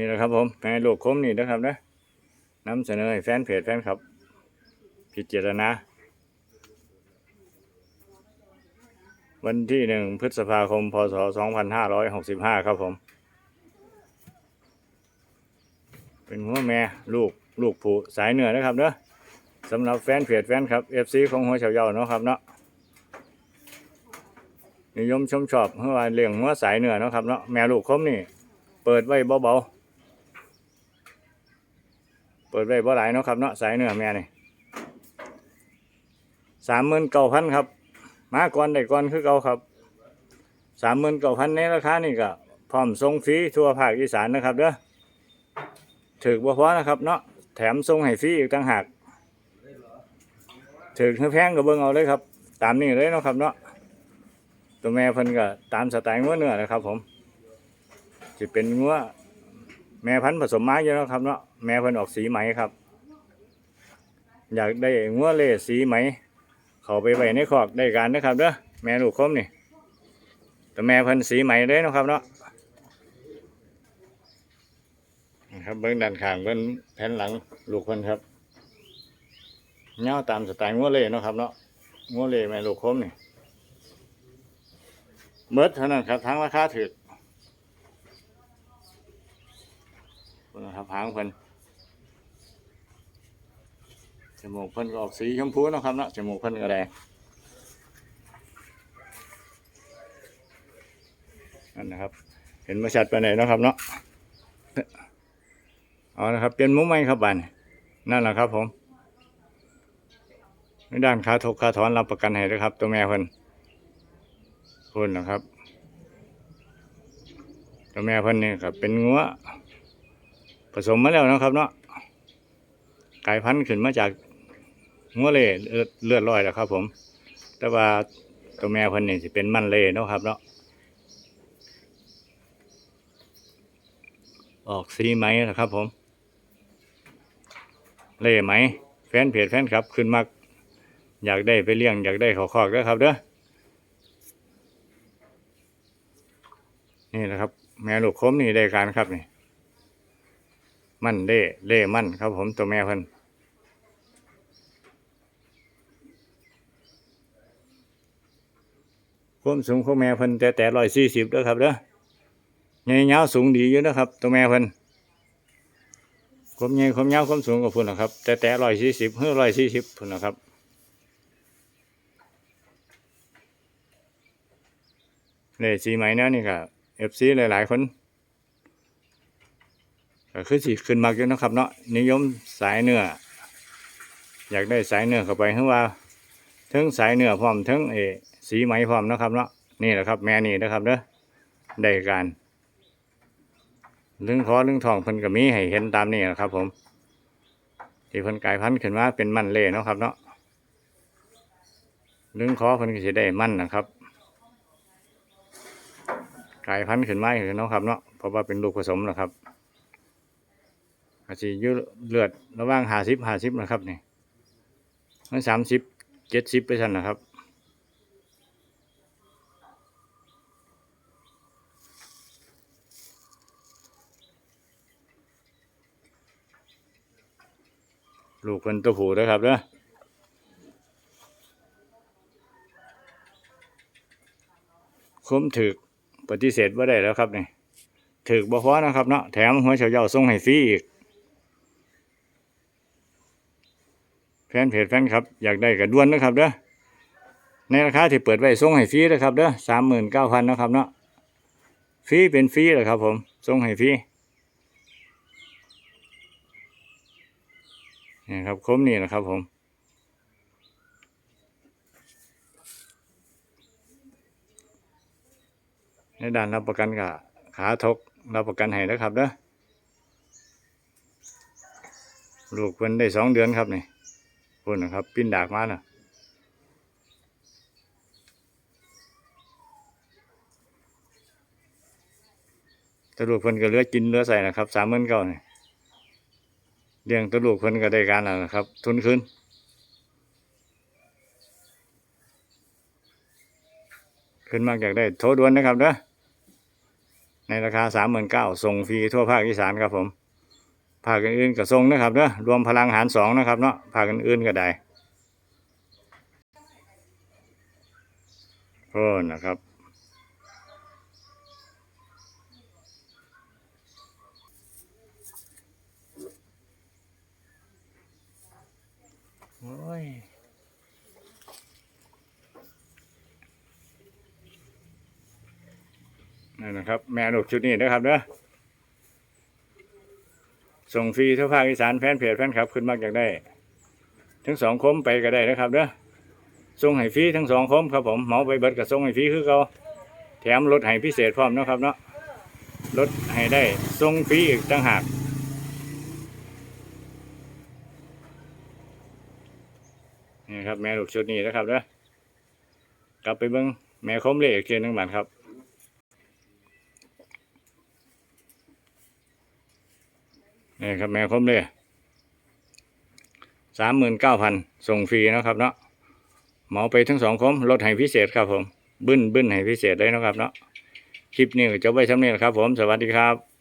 นี่นะครับผมแม่ลูกคมนี่นะครับนะนำเสนอให้แฟนเพจแฟนครับ พิจารณาวันที่หนึ่งพฤษภาคม พศ 2565 ครับผม เป็นหัวแม่ลูกลูกผู้สายเหนือนะครับเนอะสำหรับแฟนเพจแฟนครับ FC ของหัวเฉาเยาเนาะครับเนาะนิยมชมชอบเมื่อวานเลี้ยงหัวสายเหนือเนาะครับเนาะแม่ลูกคมนี่ เปิดไว้เบาๆ เปิดไว้บ่หลายเนาะครับเนาะสายเหนือแม่นี่สามหมื่นเก้าพันครับ มาก่อนได้ก่อนคือเก่าครับสามหมื่นเก้าพันในราคานี่ก็พร้อมส่งฟรีทั่วภาคอีสานนะครับเด้อถือบ่พอนะครับเนาะแถมส่งให้ฟรีอีกต่างหากถือแพงก็เบิ่งเอาเลยครับ ตามนี้เลยเนาะครับเนาะตัวแม่เพิ่นก็ตามสไตล์งัวเนื้อนะครับผมจะเป็นงัว แม่พันธุ์ผสมมาอยู่เนะครับเนาะแม่เพิ่นออกสีไหมครับ อยากได้งัวเล่สีไหม เขาไปไว้ในคอกได้การนะครับเด้อแม่ลูกคมนี่แต่แม่เพิ่นสีใหม่เลยนะครับเนาะนะครับเบิ้งด้านข้างเบิ้งแผ่นหลังลูกเพิ่นครับเงาตามสไตล์งัวเล่เนาะครับเนาะงัวเล่แม่ลูกคมนี่เมิดเท่านั้นครับทั้งราคาถือ ครับหางเพิ่นจมูกเพิ่นก็ออกสีชมพูนะครับเนาะจมูกเพิ่นก็แดงนั่นนะครับ เห็นมาชัดไปไหนนะครับเนาะเอานะครับเปลี่ยนมุ้งไหมครับบัดนนั่นแหละครับผมด้านขาถกขาถอนรับประกันให้ด้วยครับ ตัวแม่เพิ่นพุ่นนะครับ ตัวแม่เพิ่นนี่ครับเป็นงัว สมมาแล้วนะครับ เนาะกลายพันธุ์ขึ้นมาจากงัวเล่เลือดลอยแล้วครับ ผม แต่ว่าตัวแม่เพิ่นนี่สิเป็นมันเล่เนาะครับ เนาะออกสีไหมนะครับ ผม เล่ไหม แฟนเพจแฟนครับ ขึ้นมาอยากได้ไปเลี้ยงอยากได้ขาคอกแล้วครับเด้อนี่นะครับ แม่ลูกคมนี่ได้การครับนี่ มันเล่เล่มันครับผมตัวแม่เพิ่นความสูงของแม่เพิ่นแต่แต่ร้อยสี่สิบเด้อครับเด้อใหญ่ยาวสูงดีอยู่นะครับ ตัวแม่เพิ่นความใหญ่ความยาวความสูงกับพุ่นนะครับ แต่แต่ร้อยสี่สิบเฮ้อร้อยสี่สิบพุ่นนะครับเลยสีไหมแนวนี่ก็เอฟซีหลายๆคน ก็คือสิขึ้นมากอยู่นะครับ เนาะนิยมสายเนื้ออยากได้สายเนื้อเข้าไปเพราะว่าทั้งสายเนื้อพร้อมทั้งเอสีไหมพร้อมนะครับเนาะนี่แหละครับแม่นี่นะครับเด้อได้การลึงคอลึงทองเพิ่นก็มีให้เห็นตามนี่นะครับ ผม ที่เพิ่นกายพันธุ์ขึ้นมาเป็นมันเล่เนาะครับ เนาะลึงคอเพิ่นก็สิได้มันนะครับกายพันธุ์ขึ้นมาคือเนะครับ เนาะเพราะว่าเป็นลูกผสมนะครับ อาจจะยืเลือดระหว่างห้าสิบห้าสิบนะครับนี่มันสามสิบเจ็ดสิบไปสั่นนะครับลูกเป็นตัวผู้ด้วยครับเด้อคุ้มถึกปฏิเสธว่าได้แล้วครับนี่ถึกบ่พอนะครับเนาะแถมหัวเฉาเยาส่งให้ฟรีอีก แฟนเพจแฟนครับ อยากได้กระด้วนนะครับเด้อในราคาที่เปิดไว้ส่งให้ฟรีนะครับเด้อสามหมื่นเก้าพันนะครับเนาะฟรีเป็นฟรีเลยครับผมส่งให้ฟรีนี่ครับคมนี่นะครับผมในด่านรับประกันกับขาทกรับประกันให้นะครับเด้อลูกเพิ่นได้สองเดือนครับนี่ พุ่นนะครับ ปิ้นดากมาน่ะต่ลูกเพิ่นก็เลือกินเลือใส่นะครับสามหมื่นเก้านี่เลี้ยงตัวลูกเพิ่นก็ได้การแล้วนะครับ ทุนคืนขึ้นมากอยากได้โทรด่วนนะครับเด้อในราคาสามหมื่นเก้าส่งฟรีทั่วภาคอีสานครับผม ภาคอื่นๆก็ส่งนะครับเนาะรวมพลังหารสองนะครับเนาะภาคอื่นๆก็ได้โอ้นะครับโอ้ยนั่นนะครับ แม่ลูกชุดนี้นะครับเด้อ ส่งฟรีทั่วภาคอีสานแฟนเพจแฟนคลับขึ้นมากอยากได้ ทั้งสองคมไปก็ได้นะครับเด้อส่งให้ฟรีทั้งสองคมครับผมเหมาไปเบิดกับส่งให้ฟรีคือเขาแถมลดให้พิเศษพร้อมนะครับเนาะลดให้ได้ส่งฟรีอีกต่างหากนี่ครับแม่ลูกชุดนี้นะครับเด้อกลับไปเบิ้งแม่คมเล่อีกเทียนหนึ่งบาทครับ นี่ครับแม่คมเลยสามหมื่นเก้าพันส่งฟรีนะครับเนาะเหมาไปทั้งสองคมลดให้พิเศษครับผม บึ้นบึ้นให้พิเศษได้นะครับเนาะคลิปนี้ก็จะไว้ทำนี้ครับผมสวัสดีครับ